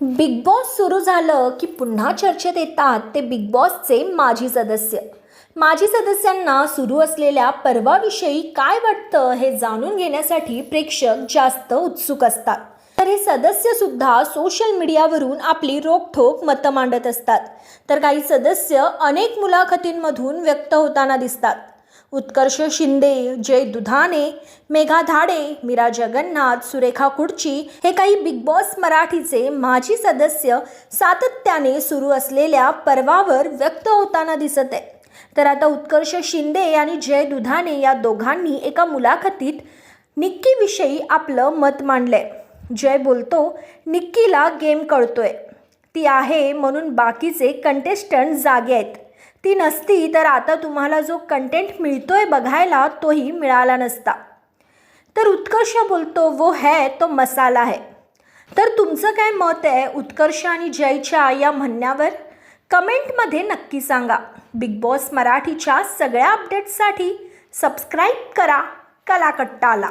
Big boss सुरू झालं की पुन्हा चर्चेत येतात ते बिग बॉसचे माजी सदस्य. माजी सदस्यांना सुरू असलेल्या पर्वाविषयी काय वाटतं हे जाणून घेण्यासाठी प्रेक्षक जास्त उत्सुक असतात. तर हे सदस्य सुद्धा सोशल मीडियावरून आपली रोखठोक मतं मांडत असतात. तर काही सदस्य अनेक मुलाखतींमधून व्यक्त होताना दिसतात. उत्कर्ष शिंदे जय दुधाने मेघा धाडे मीरा जगन्नाथ सुरेखा कुडची हे काही बिग बॉस मराठीचे माजी सदस्य सातत्याने सुरू असलेल्या पर्वावर व्यक्त होताना दिसत आहे तर आता उत्कर्ष शिंदे आणि जय दुधाने या दोघांनी एका मुलाखतीत निक्कीविषयी आपलं मत मांडलंय. जय बोलतो निक्कीला गेम कळतोय. ती आहे म्हणून बाकीचे कंटेस्टंट जागे आहेत. ती नसती तर आता तुम्हाला जो कंटेंट मिळतोय बघायला तोही मिळाला नसता. तर उत्कर्ष बोलतो वो है तो मसाला है. तर तुमचं काय मत आहे उत्कर्ष आणि जयच्या या म्हणण्यावर? कमेंटमध्ये नक्की सांगा. बिग बॉस मराठीच्या सगळ्या अपडेट्ससाठी सबस्क्राईब करा कलाकट्टाला.